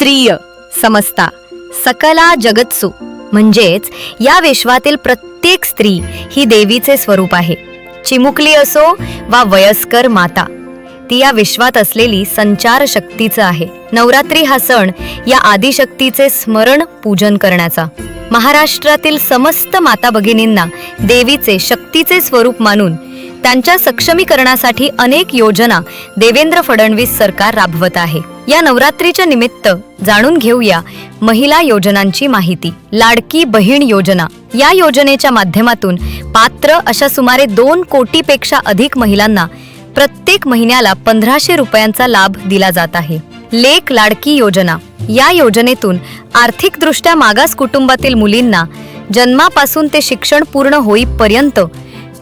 स्त्रिय समजता सकला जगत्सु. म्हणजेच या विश्वातील प्रत्येक स्त्री ही देवीचे स्वरूप आहे. चिमुकली असो वा वयस्कर माता ती या विश्वात असलेली संचार शक्तीचं आहे. नवरात्री हा सण या आदिशक्तीचे स्मरण पूजन करण्याचा. महाराष्ट्रातील समस्त माता भगिनींना देवीचे शक्तीचे स्वरूप मानून त्यांच्या सक्षमीकरणासाठी अनेक योजना देवेंद्र फडणवीस सरकार राबवत आहे. या नवरात्रीच्या निमित्त जाणून घेऊया महिला योजनांची माहिती. लाडकी बहीण योजना. या योजनेच्या माध्यमातून पात्र अशा सुमारे दोन कोटीपेक्षा अधिक महिलांना प्रत्येक महिन्याला पंधराशे रुपयांचा लाभ दिला जात आहे. लेक लाडकी योजना. या योजनेतून आर्थिकदृष्ट्या मागास कुटुंबातील मुलींना जन्मापासून ते शिक्षण पूर्ण होईपर्यंत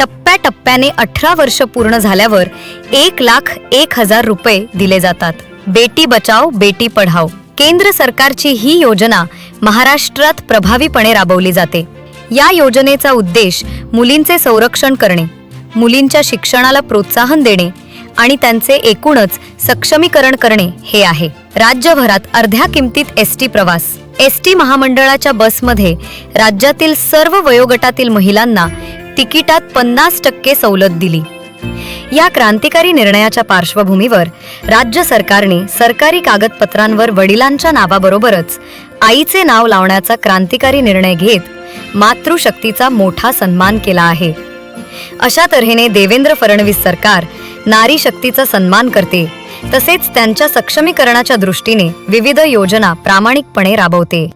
टप्प्याटप्प्याने अठरा वर्ष पूर्ण झाल्यावर एक लाख एक हजार रुपये दिले जातात. बेटी बचाव बेटी पढाव केंद्र सरकारची ही योजना महाराष्ट्रात प्रभावीपणे राबवली जाते. या योजनेचा उद्देश मुलींचे संरक्षण करणे मुलींच्या शिक्षणाला प्रोत्साहन देणे आणि त्यांचे एकूणच सक्षमीकरण करणे हे आहे. राज्यभरात अर्ध्या किमतीत एस टी प्रवास. एस टी महामंडळाच्या बसमध्ये राज्यातील सर्व वयोगटातील महिलांना तिकिटात पन्नास टक्के सवलत दिली. या क्रांतिकारी निर्णयाच्या पार्श्वभूमीवर राज्य सरकारने सरकारी कागदपत्रांवर वडिलांच्या नावाबरोबरच आईचे नाव लावण्याचा क्रांतिकारी निर्णय घेत मातृशक्तीचा मोठा सन्मान केला आहे. अशा तऱ्हेने देवेंद्र फडणवीस सरकार नारी शक्तीचा सन्मान करते तसेच त्यांच्या सक्षमीकरणाच्या दृष्टीने विविध योजना प्रामाणिकपणे राबवते.